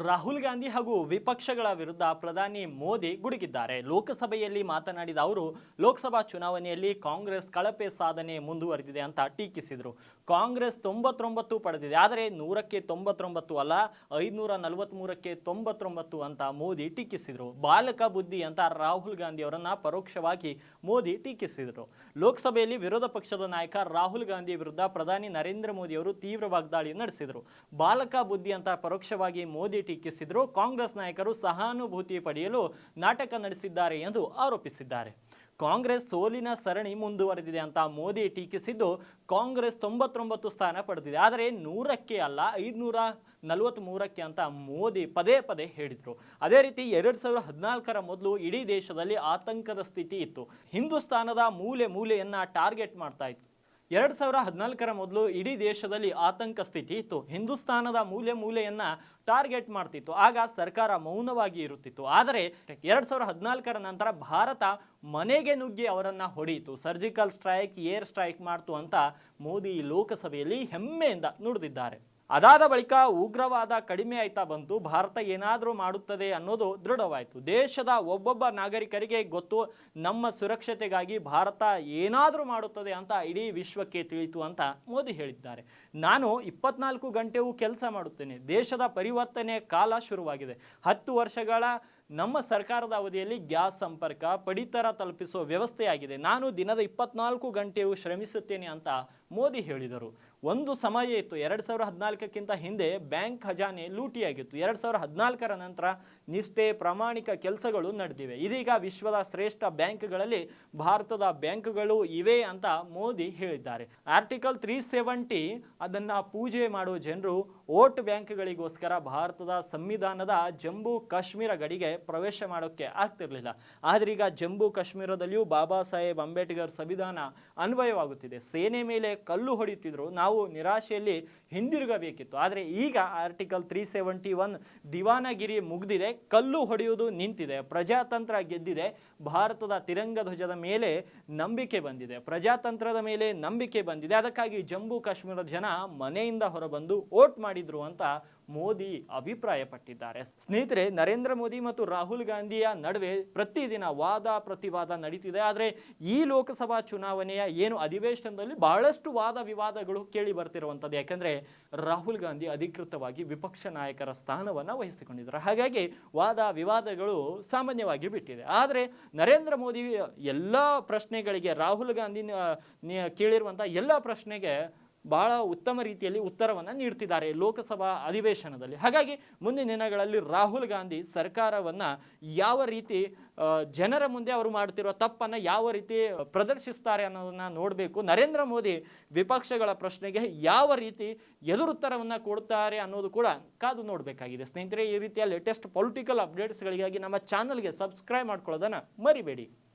ರಾಹುಲ್ ಗಾಂಧಿ ಹಾಗೂ ವಿಪಕ್ಷಗಳ ವಿರುದ್ಧ ಪ್ರಧಾನಿ ಮೋದಿ ಗುಡುಗಿದ್ದಾರೆ. ಲೋಕಸಭೆಯಲ್ಲಿ ಮಾತನಾಡಿದ ಅವರು, ಲೋಕಸಭಾ ಚುನಾವಣೆಯಲ್ಲಿ ಕಾಂಗ್ರೆಸ್ ಕಳಪೆ ಸಾಧನೆ ಮುಂದುವರೆದಿದೆ ಅಂತ ಟೀಕಿಸಿದರು. ಕಾಂಗ್ರೆಸ್ ತೊಂಬತ್ತೊಂಬತ್ತು ಪಡೆದಿದೆ, ಆದರೆ ನೂರಕ್ಕೆ ತೊಂಬತ್ತೊಂಬತ್ತು ಅಲ್ಲ, ಐದುನೂರ ನಲವತ್ತ್ಮೂರಕ್ಕೆ ತೊಂಬತ್ತೊಂಬತ್ತು ಅಂತ ಮೋದಿ ಟೀಕಿಸಿದರು. ಬಾಲಕ ಬುದ್ಧಿ ಅಂತ ರಾಹುಲ್ ಗಾಂಧಿ ಅವರನ್ನು ಪರೋಕ್ಷವಾಗಿ ಮೋದಿ ಟೀಕಿಸಿದರು. ಲೋಕಸಭೆಯಲ್ಲಿ ವಿರೋಧ ಪಕ್ಷದ ನಾಯಕ ರಾಹುಲ್ ಗಾಂಧಿ ವಿರುದ್ಧ ಪ್ರಧಾನಿ ನರೇಂದ್ರ ಮೋದಿ ಅವರು ತೀವ್ರ ವಾಗ್ದಾಳಿ ನಡೆಸಿದರು. ಬಾಲಕ ಬುದ್ಧಿ ಅಂತ ಪರೋಕ್ಷವಾಗಿ ಮೋದಿ ಟೀಕಿಸಿದರು. ಕಾಂಗ್ರೆಸ್ ನಾಯಕರು ಸಹಾನುಭೂತಿ ಪಡೆಯಲು ನಾಟಕ ನಡೆಸಿದ್ದಾರೆ ಎಂದು ಆರೋಪಿಸಿದ್ದಾರೆ. ಕಾಂಗ್ರೆಸ್ ಸೋಲಿನ ಸರಣಿ ಮುಂದುವರೆದಿದೆ ಅಂತ ಮೋದಿ ಟೀಕಿಸಿದ್ದು ಕಾಂಗ್ರೆಸ್ ತೊಂಬತ್ತೊಂಬತ್ತು ಸ್ಥಾನ ಪಡೆದಿದೆ. ಆದರೆ ನೂರಕ್ಕೆ ಅಲ್ಲ, ಐದುನೂರ ನಲವತ್ತ್ಮೂರಕ್ಕೆ ಅಂತ ಮೋದಿ ಪದೇ ಪದೇ ಹೇಳಿದರು. ಅದೇ ರೀತಿ ಎರಡು ಸಾವಿರದ ಹದಿನಾಲ್ಕರ ಮೊದಲು ಇಡೀ ದೇಶದಲ್ಲಿ ಆತಂಕದ ಸ್ಥಿತಿ ಇತ್ತು. ಹಿಂದೂಸ್ತಾನದ ಮೂಲೆ ಮೂಲೆಯನ್ನು ಟಾರ್ಗೆಟ್ ಮಾಡ್ತಾ ಇತ್ತು. ಎರಡು ಸಾವಿರ ಹದಿನಾಲ್ಕರ ಮೊದಲು ಇಡೀ ದೇಶದಲ್ಲಿ ಆತಂಕ ಸ್ಥಿತಿ ಇತ್ತು. ಹಿಂದೂಸ್ತಾನದ ಮೂಲೆ ಮೂಲೆಯನ್ನು ಟಾರ್ಗೆಟ್ ಮಾಡ್ತಿತ್ತು. ಆಗ ಸರ್ಕಾರ ಮೌನವಾಗಿ ಇರುತ್ತಿತ್ತು. ಆದರೆ ಎರಡು ಸಾವಿರ ಹದಿನಾಲ್ಕರ ನಂತರ ಭಾರತ ಮನೆಗೆ ನುಗ್ಗಿ ಅವರನ್ನು ಹೊಡೆಯಿತು. ಸರ್ಜಿಕಲ್ ಸ್ಟ್ರೈಕ್, ಏರ್ ಸ್ಟ್ರೈಕ್ ಮಾಡ್ತು ಅಂತ ಮೋದಿ ಲೋಕಸಭೆಯಲ್ಲಿ ಹೆಮ್ಮೆಯಿಂದ ನುಡಿದಿದ್ದಾರೆ. ಅದಾದ ಬಳಿಕ ಉಗ್ರವಾದ ಕಡಿಮೆ ಆಯ್ತಾ ಬಂತು, ಭಾರತ ಏನಾದರೂ ಮಾಡುತ್ತದೆ ಅನ್ನೋದು ದೃಢವಾಯಿತು. ದೇಶದ ಒಬ್ಬೊಬ್ಬ ನಾಗರಿಕರಿಗೆ ಗೊತ್ತು, ನಮ್ಮ ಸುರಕ್ಷತೆಗಾಗಿ ಭಾರತ ಏನಾದರೂ ಮಾಡುತ್ತದೆ ಅಂತ ಇಡೀ ವಿಶ್ವಕ್ಕೆ ತಿಳಿತು ಅಂತ ಮೋದಿ ಹೇಳಿದ್ದಾರೆ. ನಾನು ಇಪ್ಪತ್ನಾಲ್ಕು ಗಂಟೆಯೂ ಕೆಲಸ ಮಾಡುತ್ತೇನೆ. ದೇಶದ ಪರಿವರ್ತನೆ ಕಾಲ ಶುರುವಾಗಿದೆ. ಹತ್ತು ವರ್ಷಗಳ ನಮ್ಮ ಸರ್ಕಾರದ ಅವಧಿಯಲ್ಲಿ ಗ್ಯಾಸ್ ಸಂಪರ್ಕ, ಪಡಿತರ ತಲುಪಿಸುವ ವ್ಯವಸ್ಥೆಯಾಗಿದೆ. ನಾನು ದಿನದ ಇಪ್ಪತ್ನಾಲ್ಕು ಗಂಟೆಯೂ ಶ್ರಮಿಸುತ್ತೇನೆ ಅಂತ ಮೋದಿ ಹೇಳಿದರು. ಒಂದು ಸಮಯ ಇತ್ತು, ಎರಡು ಸಾವಿರ ಹದಿನಾಲ್ಕಕ್ಕಿಂತ ಹಿಂದೆ ಬ್ಯಾಂಕ್ ಖಜಾನೆ ಲೂಟಿಯಾಗಿತ್ತು. ಎರಡು ಸಾವಿರ ಹದಿನಾಲ್ಕರ ನಂತರ ನಿಷ್ಠೆ, ಪ್ರಾಮಾಣಿಕ ಕೆಲಸಗಳು ನಡೆದಿವೆ. ಇದೀಗ ವಿಶ್ವದ ಶ್ರೇಷ್ಠ ಬ್ಯಾಂಕ್ಗಳಲ್ಲಿ ಭಾರತದ ಬ್ಯಾಂಕ್ಗಳು ಇವೆ ಅಂತ ಮೋದಿ ಹೇಳಿದ್ದಾರೆ. ಆರ್ಟಿಕಲ್ ತ್ರೀ ಸೆವೆಂಟಿ ಅದನ್ನು ಪೂಜೆ ಮಾಡುವ ಜನರು ಓಟ್ ಬ್ಯಾಂಕ್ಗಳಿಗೋಸ್ಕರ ಭಾರತದ ಸಂವಿಧಾನದ ಜಮ್ಮು ಕಾಶ್ಮೀರ ಗಡಿಗೆ ಪ್ರವೇಶ ಮಾಡೋಕ್ಕೆ ಆಗ್ತಿರಲಿಲ್ಲ. ಆದ್ರೀಗ ಜಮ್ಮು ಕಾಶ್ಮೀರದಲ್ಲಿಯೂ ಬಾಬಾ ಸಾಹೇಬ್ ಅಂಬೇಡ್ಕರ್ ಸಂವಿಧಾನ ಅನ್ವಯವಾಗುತ್ತಿದೆ. ಸೇನೆ ಮೇಲೆ ಕಲ್ಲು ಹೊಡೆಯುತ್ತಿದ್ದರು ನಾವು ನಿರಾಶೆಯಲ್ಲಿ ಹಿಂದಿರುಗಬೇಕಿತ್ತು. ಆದರೆ ಈಗ ಆರ್ಟಿಕಲ್ ತ್ರೀ ಸೆವೆಂಟಿ ಒನ್ ದಿವಾನಗಿರಿ ಮುಗ್ದಿದೆ, ಕಲ್ಲು ಹೊಡೆಯುವುದು ನಿಂತಿದೆ, ಪ್ರಜಾತಂತ್ರ ಗೆದ್ದಿದೆ, ಭಾರತದ ತಿರಂಗ ಧ್ವಜದ ಮೇಲೆ ನಂಬಿಕೆ ಬಂದಿದೆ, ಪ್ರಜಾತಂತ್ರದ ಮೇಲೆ ನಂಬಿಕೆ ಬಂದಿದೆ. ಅದಕ್ಕಾಗಿ ಜಮ್ಮು ಕಾಶ್ಮೀರದ ಜನ ಮನೆಯಿಂದ ಹೊರಬಂದು ವೋಟ್ ಮಾಡಿದ್ರು ಅಂತ ಮೋದಿ ಅಭಿಪ್ರಾಯಪಟ್ಟಿದ್ದಾರೆ. ಸ್ನೇಹಿತರೆ, ನರೇಂದ್ರ ಮೋದಿ ಮತ್ತು ರಾಹುಲ್ ಗಾಂಧಿಯ ನಡುವೆ ಪ್ರತಿದಿನ ವಾದ ಪ್ರತಿವಾದ ನಡೀತಿದೆ. ಆದರೆ ಈ ಲೋಕಸಭಾ ಚುನಾವಣೆಯ ಏನು ಅಧಿವೇಶನದಲ್ಲಿ ಬಹಳಷ್ಟು ವಾದ ವಿವಾದಗಳು ಕೇಳಿ ಬರ್ತಿರುವಂಥದ್ದು. ಯಾಕಂದ್ರೆ ರಾಹುಲ್ ಗಾಂಧಿ ಅಧಿಕೃತವಾಗಿ ವಿಪಕ್ಷ ನಾಯಕರ ಸ್ಥಾನವನ್ನು ವಹಿಸಿಕೊಂಡಿದ್ದಾರೆ. ಹಾಗಾಗಿ ವಾದ ವಿವಾದಗಳು ಸಾಮಾನ್ಯವಾಗಿ ಬಿಟ್ಟಿದೆ. ಆದರೆ ನರೇಂದ್ರ ಮೋದಿ ಎಲ್ಲ ಪ್ರಶ್ನೆಗಳಿಗೆ, ರಾಹುಲ್ ಗಾಂಧಿ ಕೇಳಿರುವಂಥ ಎಲ್ಲ ಪ್ರಶ್ನೆಗೆ ಬಹಳ ಉತ್ತಮ ರೀತಿಯಲ್ಲಿ ಉತ್ತರವನ್ನು ನೀಡ್ತಿದ್ದಾರೆ ಲೋಕಸಭಾ ಅಧಿವೇಶನದಲ್ಲಿ. ಹಾಗಾಗಿ ಮುಂದಿನ ದಿನಗಳಲ್ಲಿ ರಾಹುಲ್ ಗಾಂಧಿ ಸರ್ಕಾರವನ್ನು ಯಾವ ರೀತಿ ಜನರ ಮುಂದೆ ಅವರು ಮಾಡ್ತಿರೋ ತಪ್ಪನ್ನು ಯಾವ ರೀತಿ ಪ್ರದರ್ಶಿಸ್ತಾರೆ ಅನ್ನೋದನ್ನ ನೋಡಬೇಕು. ನರೇಂದ್ರ ಮೋದಿ ವಿಪಕ್ಷಗಳ ಪ್ರಶ್ನೆಗೆ ಯಾವ ರೀತಿ ಎದುರುತ್ತರವನ್ನು ಕೊಡ್ತಾರೆ ಅನ್ನೋದು ಕೂಡ ಕಾದು ನೋಡಬೇಕಾಗಿದೆ. ಸ್ನೇಹಿತರೆ, ಈ ರೀತಿಯ ಲೇಟೆಸ್ಟ್ ಪೊಲಿಟಿಕಲ್ ಅಪ್ಡೇಟ್ಸ್ಗಳಿಗಾಗಿ ನಮ್ಮ ಚಾನಲ್ಗೆ ಸಬ್ಸ್ಕ್ರೈಬ್ ಮಾಡ್ಕೊಳ್ಳೋದನ್ನು ಮರಿಬೇಡಿ.